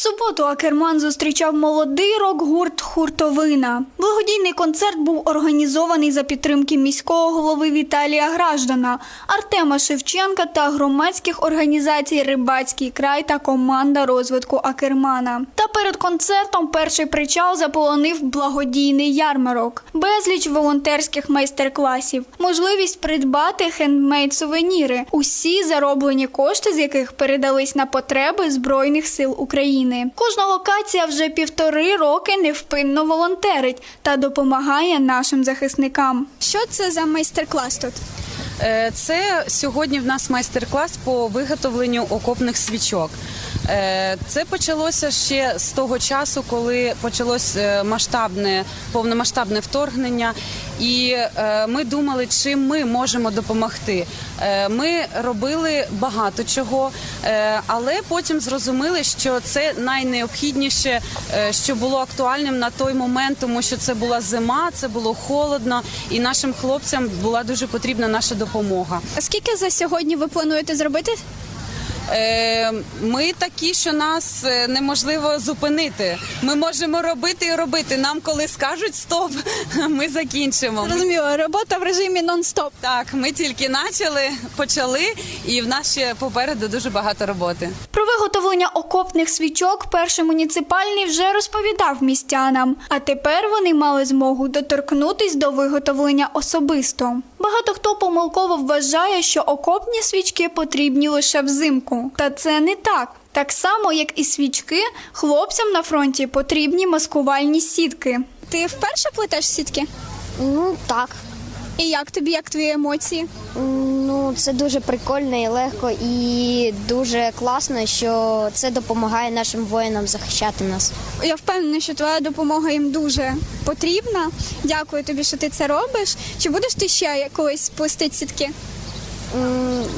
суботу Акерман зустрічав молодий рок-гурт Хуртовина. Благодійний концерт був організований за підтримки міського голови Віталія Граждана, Артема Шевченка та громадських організацій Рибацький край та команда розвитку Акермана. Та перед концертом перший причал заполонив благодійний ярмарок, безліч волонтерських майстер-класів, можливість придбати хендмейд сувеніри, усі зароблені кошти, з яких передались на потреби Збройних сил України. Кожна локація вже півтори роки невпинно волонтерить та допомагає нашим захисникам. Що це за майстер-клас тут? Е, Це сьогодні в нас майстер-клас по виготовленню окопних свічок. Е, Це почалося ще з того часу, коли почалось е, масштабне повномасштабне вторгнення, і е, ми думали, чим ми можемо допомогти. Е, Ми робили багато чого, е, але потім зрозуміли, що це найнеобхідніше, е, що було актуальним на той момент, тому що це була зима, це було холодно, і нашим хлопцям була дуже потрібна наша допомога. Скільки за сьогодні ви плануєте зробити? Е, Ми такі, що нас е, неможливо зупинити. Ми можемо робити і робити. Нам, коли скажуть стоп, ми закінчимо. Ми- робота в режимі нон-стоп. Так, ми тільки почали, почали, і в нас ще попереду дуже багато роботи. Про виготовлення окопних свічок перший муніципальний вже розповідав містянам, а тепер вони мали змогу доторкнутись до виготовлення особисто. Багато хто помилково вважає, що окопні свічки потрібні лише взимку. Та це не так. Так само, як і свічки, хлопцям на фронті потрібні маскувальні сітки. Ти вперше плетеш сітки? Ну так. І як тобі, як твої емоції? Ну це дуже прикольно і легко, і дуже класно, що це допомагає нашим воїнам захищати нас. Я впевнена, що твоя допомога їм дуже потрібна. Дякую тобі, що ти це робиш. Чи будеш ти ще колись плести сітки?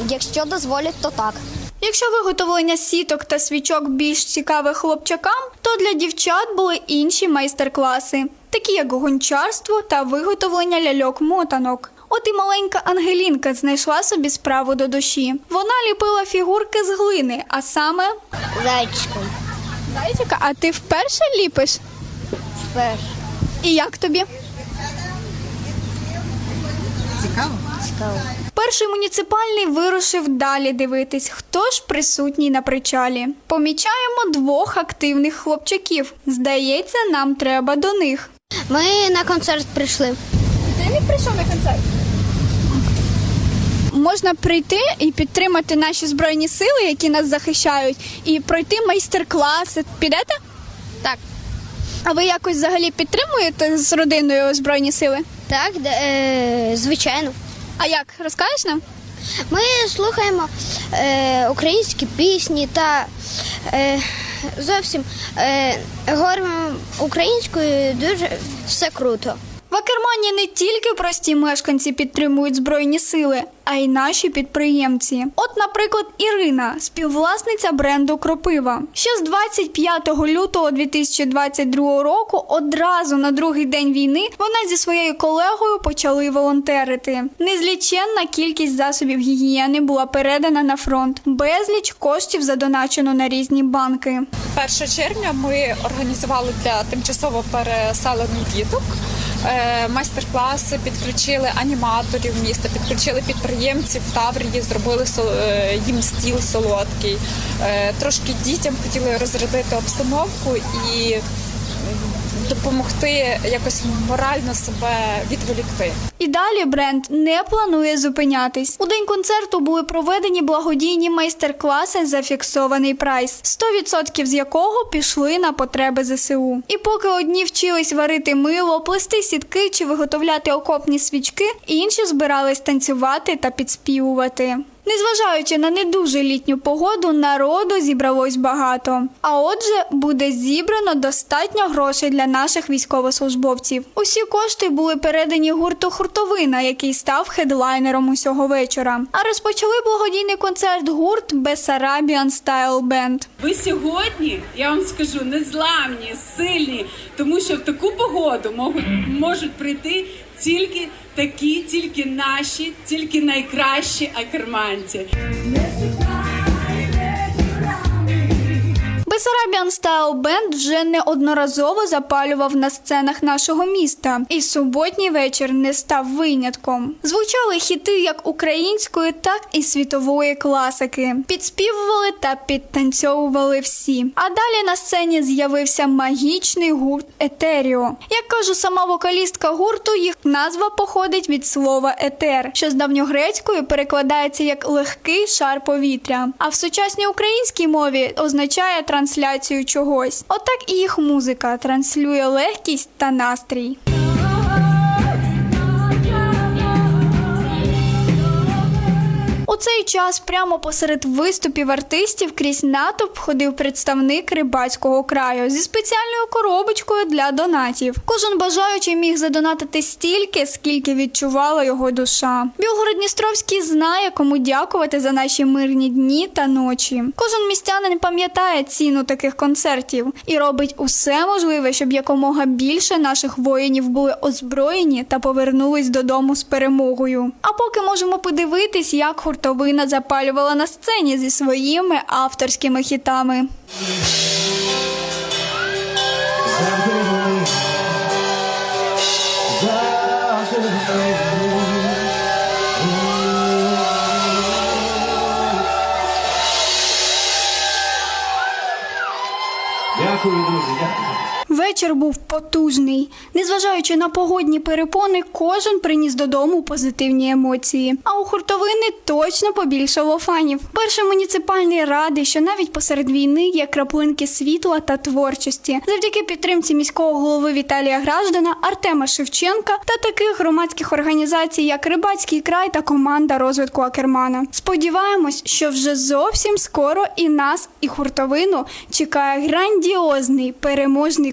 Якщо дозволять, то так. Якщо виготовлення сіток та свічок більш цікаве хлопчакам, то для дівчат були інші майстер-класи, такі як гончарство та виготовлення ляльок-мотанок. От і маленька Ангелінка знайшла собі справу до душі. Вона ліпила фігурки з глини, а саме Зайчиком. Зайчика, а ти вперше ліпиш? Вперше. І як тобі? Цікаво. Перший муніципальний вирушив далі дивитись, хто ж присутній на причалі. Помічаємо двох активних хлопчаків. Здається, нам треба до них. Ми на концерт прийшли. Ти не прийшов на концерт? Можна прийти і підтримати наші збройні сили, які нас захищають, і пройти майстер-класи. Підете? Так. А ви якось взагалі підтримуєте з родиною збройні сили? Так, де- е, звичайно. А як розкажеш нам? Ми слухаємо е, українські пісні та е, зовсім е, говоримо українською дуже все круто. В Акермані не тільки прості мешканці підтримують збройні сили, а й наші підприємці. От, наприклад, Ірина, співвласниця бренду Кропива. Ще з 25 лютого 2022 року, одразу на другий день війни, вона зі своєю колегою почали волонтерити. Незліченна кількість засобів гігієни була передана на фронт. Безліч коштів задоначено на різні банки. 1 червня ми організували для тимчасово переселених діток майстер-класи, підключили аніматорів міста, підключили підприємців Таврії, зробили е, їм стіл солодкий. Е, Трошки дітям хотіли розрядити обстановку і допомогти якось морально себе відволікти. І далі бренд не планує зупинятись. У день концерту були проведені благодійні майстер-класи за фіксований прайс, 100% з якого пішли на потреби ЗСУ. І поки одні вчились варити мило, плести сітки чи виготовляти окопні свічки, інші збирались танцювати та підспівувати. Незважаючи на не дуже літню погоду, народу зібралось багато. А отже, буде зібрано достатньо грошей для наших військовослужбовців. Усі кошти були передані гурту Хуртовина, який став хедлайнером усього вечора. А розпочали благодійний концерт гурт Bessarabian Style Band. Ви сьогодні, я вам скажу, незламні, сильні, тому що в таку погоду можуть прийти тільки такі, тільки наші, тільки найкращі акерманці. Бесарабіан Style Band вже неодноразово запалював на сценах нашого міста, і суботній вечір не став винятком. Звучали хіти як української, так і світової класики. Підспівували та підтанцьовували всі. А далі на сцені з'явився магічний гурт Етеріо. Як каже сама вокалістка гурту, їх назва походить від слова етер, що з давньогрецької перекладається як легкий шар повітря. А в сучасній українській мові означає трансляцію чогось. Отак і їх музика транслює легкість та настрій. Цей час прямо посеред виступів артистів крізь натовп ходив представник рибацького краю зі спеціальною коробочкою для донатів. Кожен бажаючий міг задонатити стільки, скільки відчувала його душа. Білгород-Дністровський знає, кому дякувати за наші мирні дні та ночі. Кожен містянин пам'ятає ціну таких концертів і робить усе можливе, щоб якомога більше наших воїнів були озброєні та повернулись додому з перемогою. А поки можемо подивитись, як хуртовина запалювала на сцені зі своїми авторськими хітами. Дякую, друзі, дякую. Вечір був потужний. Незважаючи на погодні перепони, кожен приніс додому позитивні емоції. А у хуртовини точно побільшало фанів. Перший муніципальний радий, що навіть посеред війни є краплинки світла та творчості. Завдяки підтримці міського голови Віталія Граждана, Артема Шевченка та таких громадських організацій, як Рибацький край та команда розвитку Акермана. Сподіваємось, що вже зовсім скоро і нас, і хуртовину чекає грандіозний переможний